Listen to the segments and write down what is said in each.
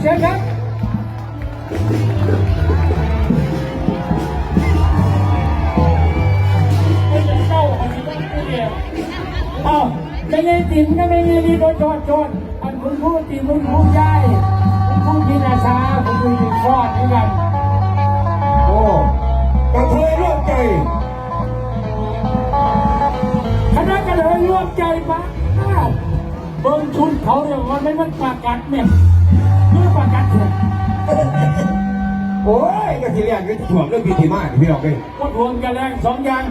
เชิญครับเอ้าไม่ได้ติมก็ไม่ได้ดีโดนโจดโจดอันคุณพูดติมคุณพูดได้คุณพูดกินอาชาคุณพูดกินฟอดด้วยกันโอ้กระเทยร่วมใจคณะกระเลยรวมใจปะเบิ้งชุดเขาเนี่ยมันไม่มันปากกัดเนี่ย เมื่อปากัดเนี่ยโอ้ยกระเทียมก็ถ่วงเรื่องพิธีมากพี่น้องเลยก็รวมกันแรงสองอย่าง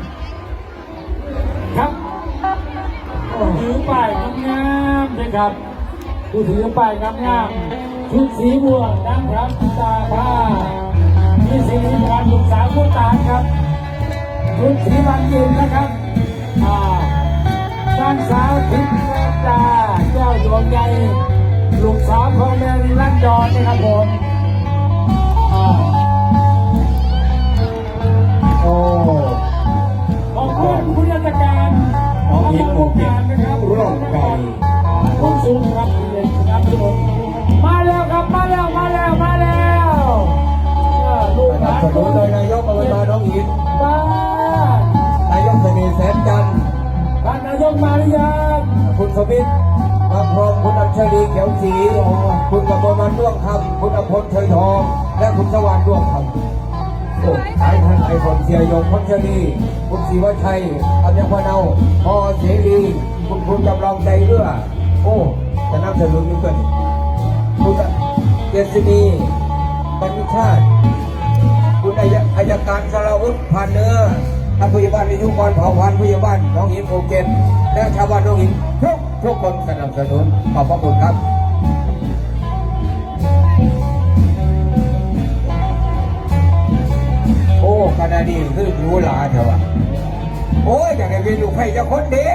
ครับถือป้ายงามๆนะครับผู้ถือป้ายงามๆชุดสีม่วงนะครับตาผ้ามีสีการลูกสาวผู้ตายครับชุดสีบานเย็นนะครับอ่านางสาวทิพย์ดาเจ้าดวงใหญ่ ลูกสาวของแม่ลิลันดอนนะครับผมอ่าโอ้ขอบคุณผู้ราชการของทางองค์การนะครับร่วมใจคุณสูงครับเลยครับทุกคนมาแล้วครับมาแล้วมาแล้วมาแล้วเออลูกสหนัลาบนสนุนโดยนายกอบตน้องอินบ้านนายกเสน่ห์แสนจันทร์ท่านนายกมาหรือยังคุณสมิทธิ์ มาพรมคุณอัญชลีเขียวสีคุณกมลมันร่วงคำคุณอภพลเฉยทอง และคุณสว่างร่วงคำโอ้สายพันไอคนเสียยงพลชลีคุณศิวชัยอัญญพนาพอเสรีคุณคุณจำลองใจเรื่อ โอ้จะนำสนุนนี่ก็นี่คุณเกษณีบรรชาติ คุณอายการสารวุฒิพันเนื้อ ท่านผู้ใหญ่บ้านในยุครเผ่าพันธุ์ผู้ใหญ่บ้านน้องหินโอเกนและชาวบ้านน้องหินทุกทุกคนสนับสนุนขอบพระคุณครับโอ้กระดาดีคือหรูหราเถอะโอ้ยอยากได้เป็นลูกไผ่จะคนเดี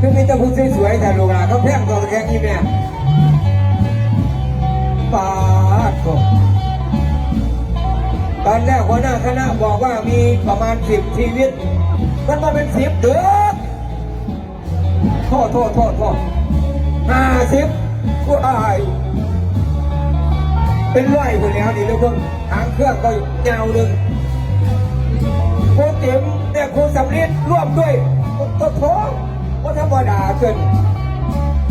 คือมีแต่ผู้สวยๆแต่ลูกหลานเขาแพงตัวแค่นี้แม่ ปาดตอนแรกหัวหน้าคณะบอกว่ามีประมาณสิบชีวิต มันมาเป็นสิบเดือนโทษโทษโทษโทษห้าสิบกูอาย เป็นร้อยคนแล้วนี่แล้วเพิ่งหางเครื่องก็ยาวหนึ่งครูติ๋มเนี่ยครูสำลิดร่วมด้วยก็ท้องก็ธรรมดาขึ้น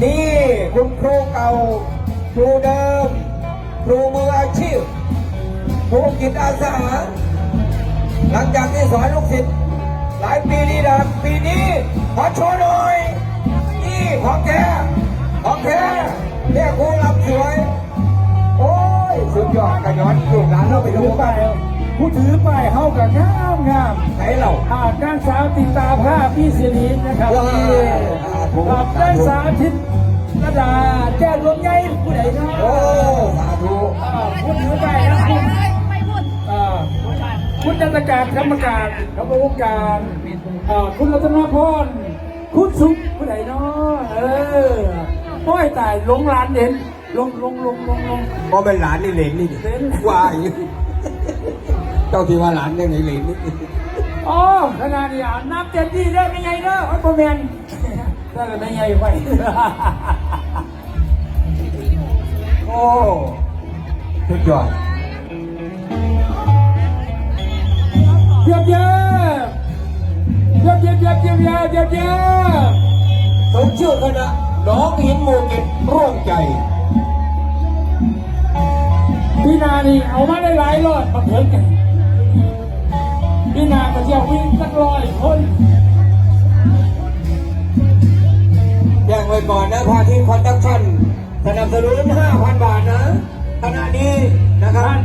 นี่คุณครูเก่าครูเดิม ครูมืออาชีพครูกิจอาสา หลังจากที่สอนลูกศิษย์หลายปีนี้นะปีนี้ขอโชว์หน่อยนี่ของแท้ของแท้เรียกครูลำสวย โอ้ย สุดยอดกระย้อนลูกหลานเราไปดูถือกัป้านยผู้ถือป้ายเขากับงามงามไหนเราอ่าด้านสาวติดตาภาพพี่สิรินะครับว้าวนี่กับด้านสาวทิศ ระดาแก้วดวงใหญ่ผู้ใดนะโอ้สาธุอ่าผู้ถือป้ายนะคุณอ่าคุณจันตการกรรมการกรรมการอ่าคุณรัตนพรคุณสุขผู้ใดเนาะเออโอ้ยตายลงร้านเด่นลงลงลงลงลงพอเป็นหลานนี่เหลนนี่เหลนวายเจ้าที่ว่าหลานเนี่ยไหนเหลนนี่อ๋อขนาดนี้อะน้ำเต็มที่ได้ไม่ไงเด้อไอ้พ่อแมนได้เลยไม่ไงไปโอ้ สุดยอดเยี่ยมเยี่ยมเยี่ยมเยี่ยมเยี่ยมเยี่ยมเยี่ยมเยี่ยมสมชื่อคณะน้องหินหมูกิจร่วมใจพี่นานี่เอามาได้หลายรอดมาเถิงกันพี่นาก็เที่ยววิ่งสักร้อยคน นับสนุน5,000 บาทนะขณะนี้นะครับท่าน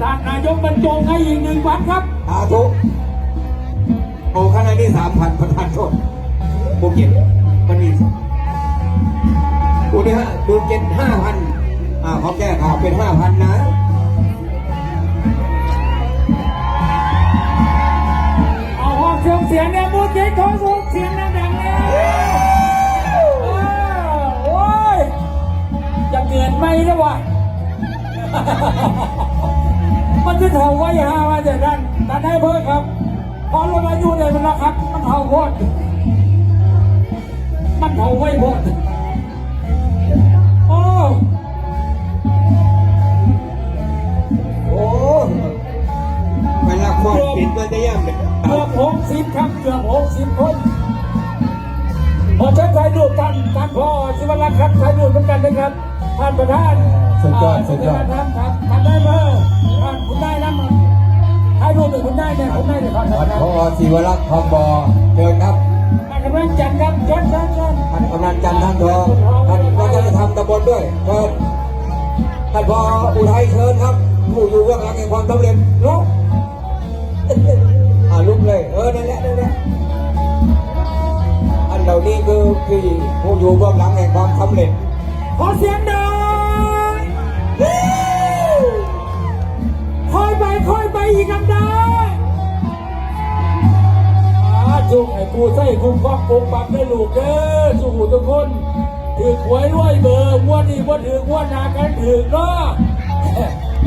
ท่านนายกบรรจงให้อีกหนึ่งวันครับสาธุโอ้ขณะนี้3,000ประธานโทษภูเก็ตมันมีดูนี่ฮะดูเก็ต5,000อ่าเขาแก้ข่าวเป็น 5,000 นะเอาห้องเครื่องเสียงเนี่ยมูดเจ๊ของสูงเสียงดังๆเนี่ย มันจะเท่าไว้ฮามาจากนั้นแต่ได้เพิ่มครับพอลงอายุเนี่ยมันนะครับ มันเท่าโคตรมันเผาไว้หมดโอ้โอ้เวลาความปิดมันจะย่ำเลยเกือบหกสิบครับเกือบหกสิบคนพอเชิญถ่ายรูปท่านท่านพ่อสิวรักษ์ครับถ่ายรูปเหมือนกันนะครับท่านประธาน สุดยอดสุดยอดท่านครับท่านได้เบอร์ท่านคุณได้นะมันถ่ายรูปเป็นคุณได้เนี่ยคุณได้เนี่ยครับท่านท่านพอศิวรักษ์ทองบอเดินครับกำลังจัดครับเชิญเชิญเชิญท่านกำนันจันทร์ท่านทองท่านวัฒนธรรมตำบลด้วยเชิญท่านพออุทัยเชิญครับผู้อยู่เบื้องหลังแห่งความสำเร็จลุกอ่าลุกเลยเออนั่นแหละนั่นแหละอันเหล่านี้คือคือผู้อยู่เบื้องหลังแห่งความสำเร็จขอเสียงดัง อยไปอีกกันได้อาจุกไอ้กูใส่กูควักกูปักได้ลูกเด้อสุขุทุกคนถือหวยรวยเบอร์งวดนี้ว่าถืองวดหนากันถือเนาะ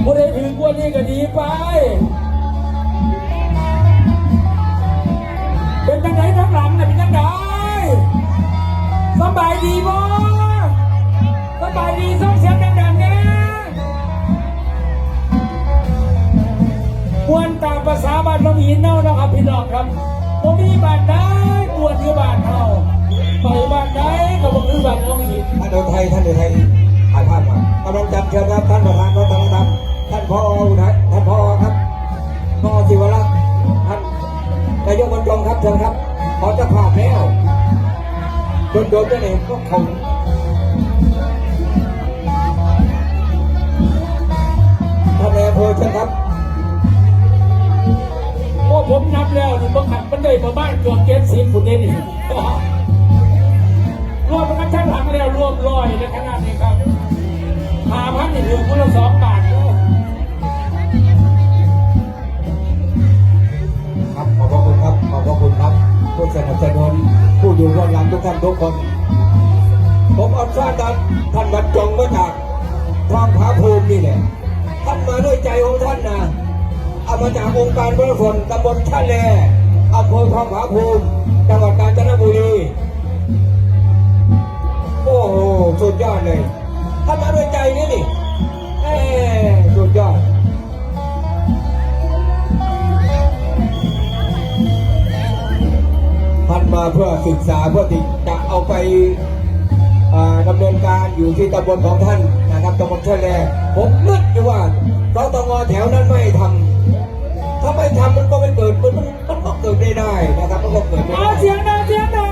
บ่ได้ถืองวดนี้ก็ดีไปเป็นจังไงข้งหลังน่ะเป็นจังไงสบายดีบ่สบายดีส่งเสียงดัง ๆเนี่ยควรตามภาษาบ้านน้องหินเน่านะครับพี่น้องครับบ่มีบ้านใดควรคือบ้านเฮาไปบ้านใดก็บ่คือบ้านน้องหินท่านอุทัยท่านอุทัยถ่ายภาพมากำลังจัดเชิญครับท่านประธานวัฒนธรรมท่านพออุทัยท่านพอครับพอศิวรักษ์ท่านนายกบรรจงครับเชิญครับขอจะภาพแล้วโดนโดนๆนั่นเองก็คง บังคับมันได้ประมาณเกือบเจ็ดสิบคนเดียวนี่รวมกันชั้นหลังแล้วรวมร้อยในขนาดนี้ครับหาพันนี่เหลือคนละสองบาทเลยครับขอบพระคุณครับขอบพระคุณครับผู้สนับสนุนผู้อยู่เบื้องหลังทุกท่านทุกคน ผมอัศาดันท่านบรรจงมาจากทองผาภูมินี่แหละท่านมาด้วยใจของท่านนะเอามาจากองค์การบริหารตำบลชะแล อำเภอทองผาภูมิจังหวัดกาญจนบุรี โอ้โห สุดยอดเลยท่านมาด้วยใจนี่นี่เอ้สุดยอดท่านมาเพื่อศึกษาเพื่อที่จะเอาไปดำเนินการอยู่ที่ตำบลของท่านนะครับตำบลเชลแลผมนึกอยู่ว่าสตงอแถวนั้นไม่ทำ ถ้าไม่ทำมันก็ไม่เกิดมันมันก็เกิดไม่ได้นะครับมันก็เกิดไม่ได้เสียงดังเสียงดัง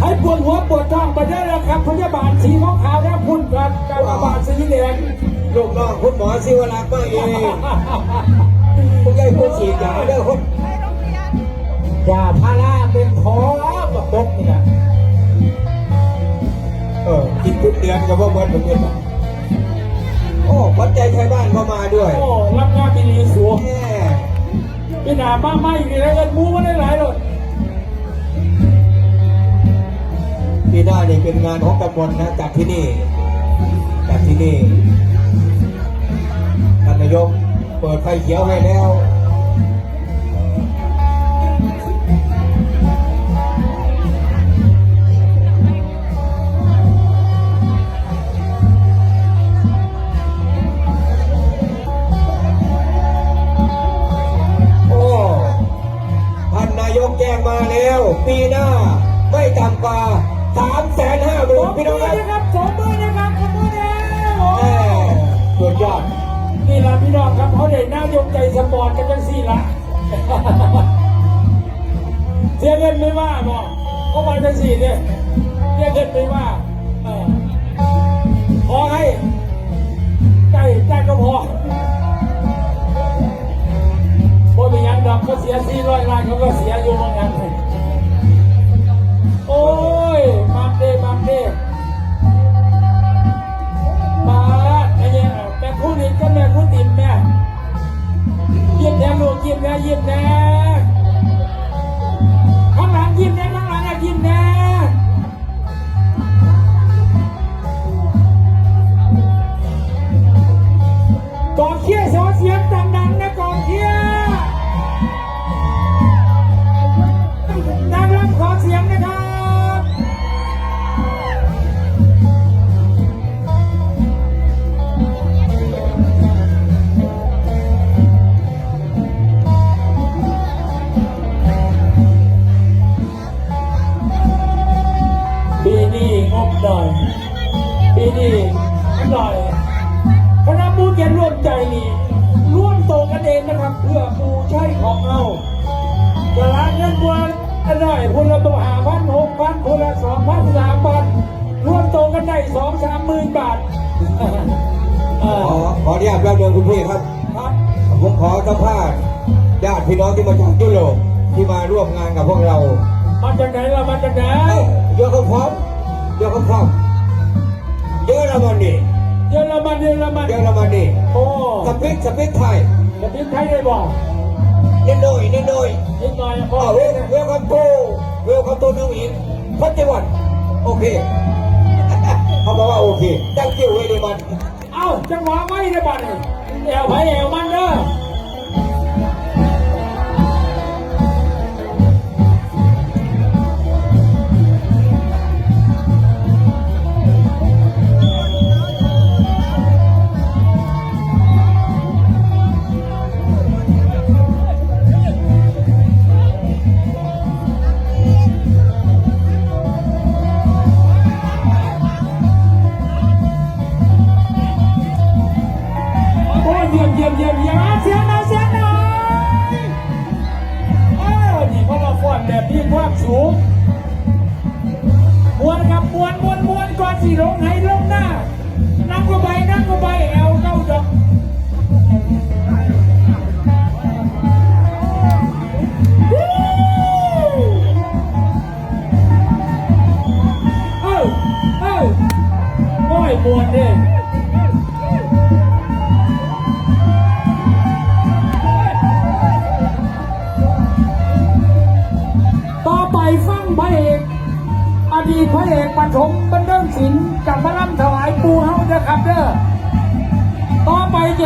ให้ปวดหัวปวดท้องไปได้แล้วครับพยาบาลสีขาวๆแล้วพุ่นกันกับพยาบาลสีแดงลูกน้องคุณหมอศิวรักษ์มาเองคุณยายผู้ฉีดยาเด้อคนยาพาราเป็นท้อแบบบกนี่นะเออกินทุกเดือนกับว่าเบิร์ดเหมือนกัน วัดใจไทยบ้านก็มาด้วยโอ้รับงานมีดีสูงแม่พี่หนาบ้าไม่นี่แล้วกันมูมาได้หลายเลยปีหน้านี่เป็นงานของตำบลนะจากที่นี่จากที่นี่ท่านนายกเปิดไฟเขียวให้แล้วานนายกแจ้งมาแล้ว ปีหน้าไม่ต่ำกว่าสามแสนห้าหมื่สนองพี่มืน้องอครับนะครับสองมือนะครับสองมือแล้วโอ้แม่สุดยอดนี่ละพี่น้องครับเขาเด็กนายกใจสปอร์ตกันจังสี่ละ เสียเงินไม่ว่าบอกก็มาจังสี่เนี่ยเสียเงินไม่ว่าเออขอให้ใจใจก็พอ พอมียังดอกก็เสียสี่ร้อยล้านเขาก็เสียอยู่เหมือนกันโอ้ยมาเด้มาเด้ นบาทเอขออขออนุญาตแป๊บเดียวคุณพี่ครับ ครับผมขอสัมภาษณ์ญาติพี่น้องที่มาจากยุโรปที่มาร่วมงานกับพวกเรามาจากไหนเรามาจากไหนเอ้าเยอะก็พร้อมเยอะก็พร้อมเยอะละมันนี่เยอรมันเยอรมันเยอะละมันนี่โอ้สปิกสปิกไทยจะพิมพ์ไทยได้บอกนิดหน่อยนิดหน่อยนิดหน่อยพ่ออ๋อเวลเวลคัมโตเวลคัมโตนิวอินพัทวันโอเค เขาบอกว่าโอเคตั้งเกี่ยวเวลีมันเอ้าจังหวะไม่ได้บัตรแอวไปแอวมันเด้อ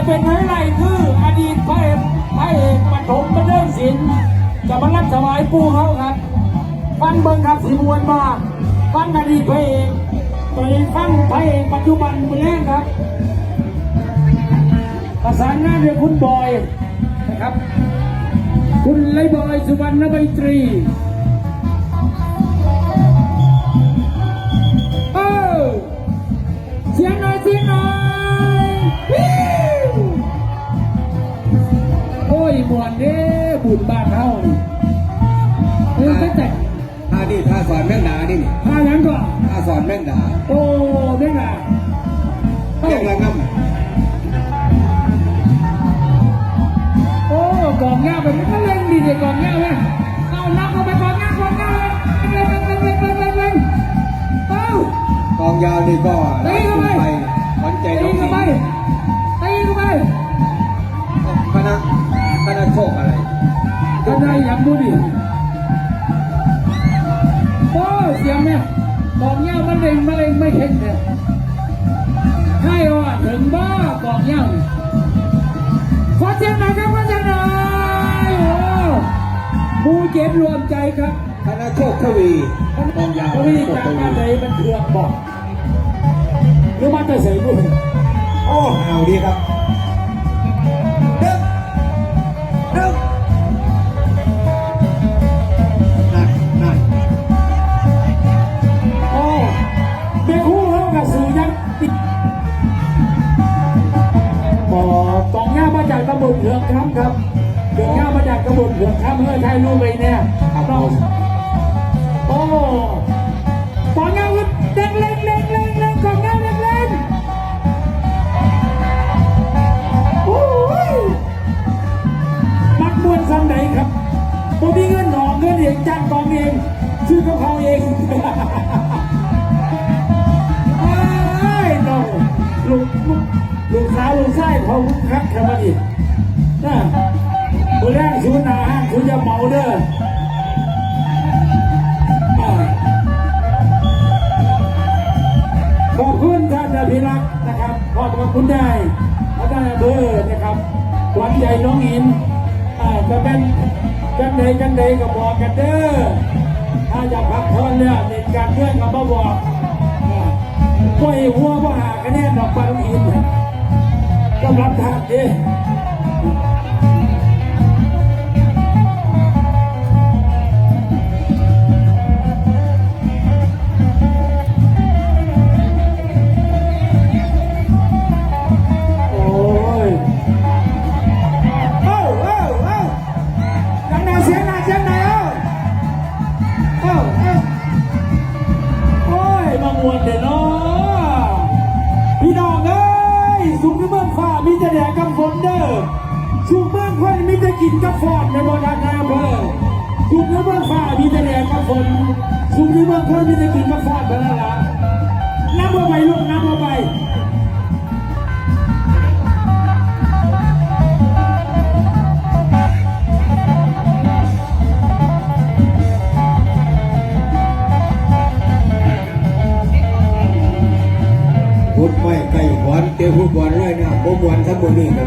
เป็นไฮไลท์คืออดีตพระเอกพระเอกปฐมบันเทิงศิลป์กับพระรำถวายปูเฮาครับฟังเบิ่งครับสีมวนมาฟังอดีตพระเอกไปฟังพระเอกปัจจุบันไปแล้วครับประสานงานโดยคุณบอยนะครับ คุณไลบอยสุวรรณใบตรีเออเสียงหน่อยเสียงหน่อย ยมวนเด้บุญบ้านเฮานี่เออก็แต่ท่านี่ท่าสอนแม่งดานี่นี่พาหลังก่อนท่าสอนแม่งดาโอ้เด้งอะเอ้าเรียกระงโอ้กองเงาไปมันก็เล่นดีเด็กกองเงาเนี่ยเอานักเข้าไปกองเงากองเงาเลยเล่นเล่นเล่นเล่นเล่นเล่นเล่นเอ้าำกองยาวนี่ก็ตีเข้าไปไปขวัญใจน้ตีองหญิเข้างไปตี ได้ยังดูดิโอ้เสียงเนี่ยกองเงามันเล่งมันเล่งไม่เห็นเนี่ยให้อะถึงบ้ากองเงาขอเสียงหน่อยครับขอเสียงหน่อยโอ้หมูเจ็ดรวมใจครับคณะโชคทวีกองยาววิ่งโชคจากทมาวีไหนมันเถื่อนบอกหรือมาแต่ใส่บุญโอ้เอาดีครับ มาจากตำบลเถื่อนครับครับเถื่อนย่ามาจากตำบลเถื่อนครับเฮ้ยไทยรู้ไปเนี่ยครับผเรามโอ้กองย่าเด็กเล็กเล็กเล็กเล็กกองย่าเล็กเล็กโอ้ยมักมวนซ้ำไหนครับผมมีเงินหนองเงินเองจ้างกองเองซื้อกับเขาเองไอ้ยน้องลูกลูกลูกสาวลูกชายเขาคักกันมาดิ นะตัวแรกศูนย์อาหารคุณจะเมาเด้อขอบคุณท่านอภิรักษ์นะครับ ขอบคุณได้ท่านอำเภอนะครับหวันใจน้องอินอ่าจะเป็นจังใดจังใดก็บอกกันเด้อ ถ้าอยากพักผ่อนเนี่ยเด็กการเพื่อนก็มาบอกอ่าป่วยหัวว่าหาคะแนนดอกบางอินก็รับทางดิ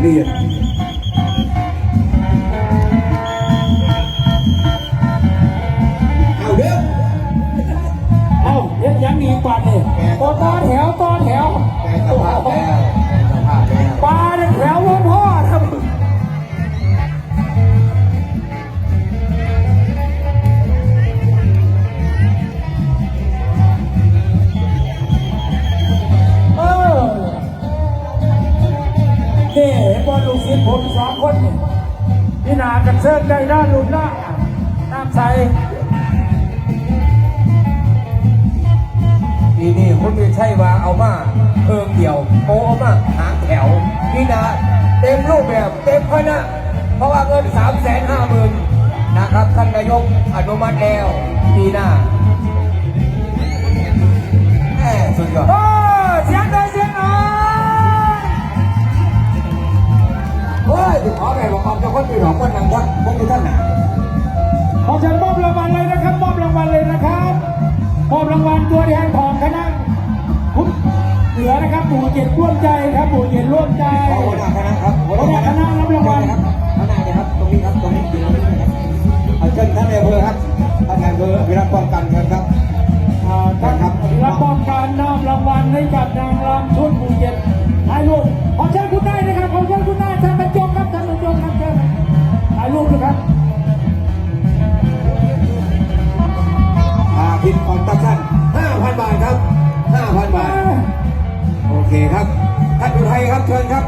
ห นากันเซิร์ฟได้ด้านลุนหน้าน้ำใสทีนี่คุณม่ใช่ว่าเอามาเพิงเดียวโอเอามาหางแถวนี่นะเต็มรูปแบบเต็มคณะเพราะว่าเงินสามแสนห้าหมื่นนะครับท่านนายกอนุมัติแล้วปีหน้าแหมสุดยอด เฮ้ยขอแม่บอกความจะคนปีหนองคนนังวัดพวกท่านน่ะขอเชิญมอบรางวัลเลยนะครับมอบรางวัลเลยนะครับมอบรางวัลตัวแทนของคณะคุณเหลือนะครับหมู่เจ็ดร่วมใจครับหมู่เจ็ดร่วมใจขอหัวหน้าคณะครับหัวหน้าคณะรับรางวัลครับคณะนะครับตรงนี้ครับตรงนี้อยู่ตรงนี้นะครับเอาเชิญท่านนายอำเภอครับท่านนายอำเภอวิรัตป้องกันเชิญครับอ่าท่านรับมอบการนอบรางวัลให้กับนางรำชุดหมู่เจ็ดถ่ายรูปขอเชิญคุณได้นะครับขอเชิญคุณได้ ถ่ายรูปด้วยครับอาพินคอนตักชั่น5,000 บาทครับ 5,000 บาท โอเคครับ ท่านดูไทยครับเชิญครับ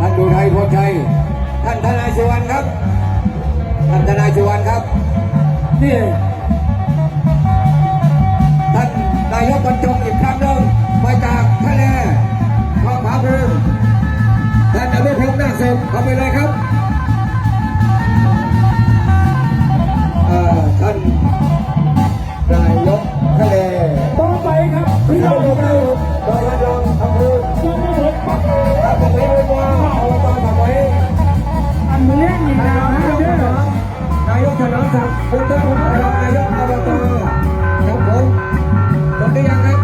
ท่านดูไทยโพชัยท่านทนายสุวรรณครับ ท่านทนายสุวรรณครับนี่ท่านนายกบรรจงอีกครั้งหนึ่งมาจากทะเลทองผาภูมิท่านอนุพงษ์นาคสุขเข้าไปเลยครับ ท่านนายกทะเลต่อไปครับพี่พี่น้องครัรับบโดยรับรองทำเภอยังไม่หมครับครับผมเรียว่าอบตสมัยอันมือเลี้ยงอีกแล้วนะเด้อนายกเฉลิมศักดิ์คุณเจ้าคุณรองนายกอบตครับผมคนได้ยังครับ